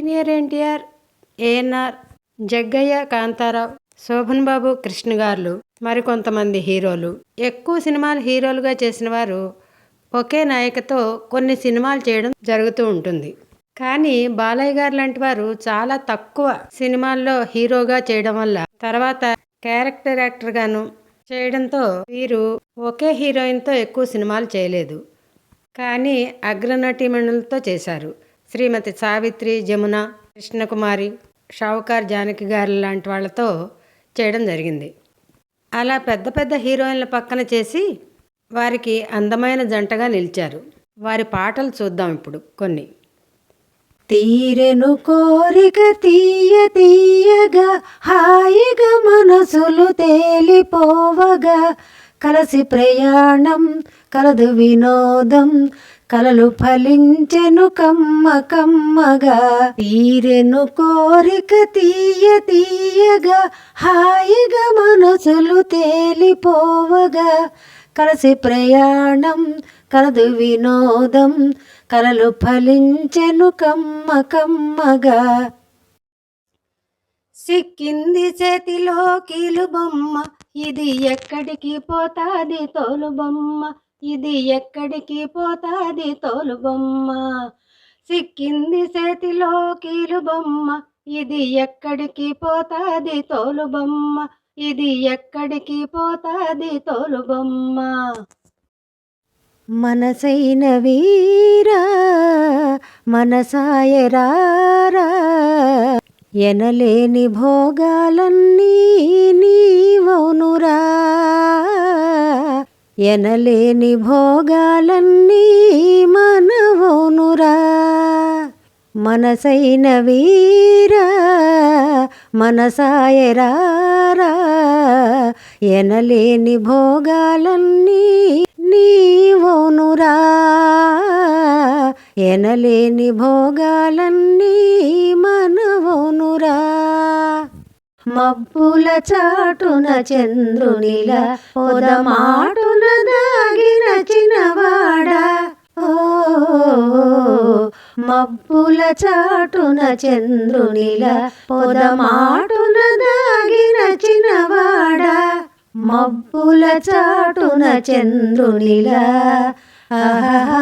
Senior NTR ANR Jaggayya Kantharao Sobhan Babu Krishna garu మరికొంతమంది హీరోలు. ఎక్కువ సినిమాలు హీరోలుగా చేసిన వారు ఒకే నాయకతో కొన్ని సినిమాలు చేయడం జరుగుతూ ఉంటుంది. కానీ బాలయ్య గారు లాంటి వారు చాలా తక్కువ సినిమాల్లో హీరోగా చేయడం వల్ల తర్వాత క్యారెక్టర్ యాక్టర్గాను చేయడంతో వీరు ఒకే హీరోయిన్తో ఎక్కువ సినిమాలు చేయలేదు. కానీ అగ్రనటీమణులతో చేశారు. శ్రీమతి సావిత్రి జమున కృష్ణకుమారి షావుకార్ జానకి గారు లాంటి వాళ్ళతో చేయడం జరిగింది. అలా పెద్ద పెద్ద హీరోయిన్ల పక్కన చేసి వారికి అందమైన జంటగా నిలిచారు. వారి పాటలు చూద్దాం ఇప్పుడు కొన్ని. తీరెను కోరిక తీయ తీయగా హాయిగా మనసులు తేలిపోవగా కలసి ప్రయాణం కలదు వినోదం కలలు ఫలించెను కమ్మ కమ్మగా తీరెను కోరిక తీయ తీయగా హాయిగా మనసులు తేలిపోవగా. కలసి ప్రయాణం కలదు వినోదం కలలు ఫలించెను కమ్మ కమ్మగా. సిక్కింది చేతిలో కీలు బొమ్మ ఇది ఎక్కడికి పోతాది తోలు బొమ్మ ఇది ఎక్కడికి పోతాది తోలు బొమ్మ సిక్కింది చేతిలో కీలు బొమ్మ ఇది ఎక్కడికి పోతాది తోలు బొమ్మ ఇది ఎక్కడికి పోతాది తోలు బొమ్మ మనసైన వీరా మనసాయరారా ఎనలేని భోగాలన్నీ నీవౌనురా. ఎనలేని భోగాలన్నీ మనవోనురా. మనసైన వీరా మనసాయరారా. ఎనలేని భోగాలన్నీ నీవోనురా. ఎనలేని భోగాలన్నీ మబ్బుల చాటున చంద్రునిలా పొదమాటున దాగిన చిన్నవాడా. ఓ మబ్బుల చాటున చంద్రునిలా పొదమాటున దాగిన చిన్నవాడా. మబ్బుల చాటున చంద్రునిలా ఆహా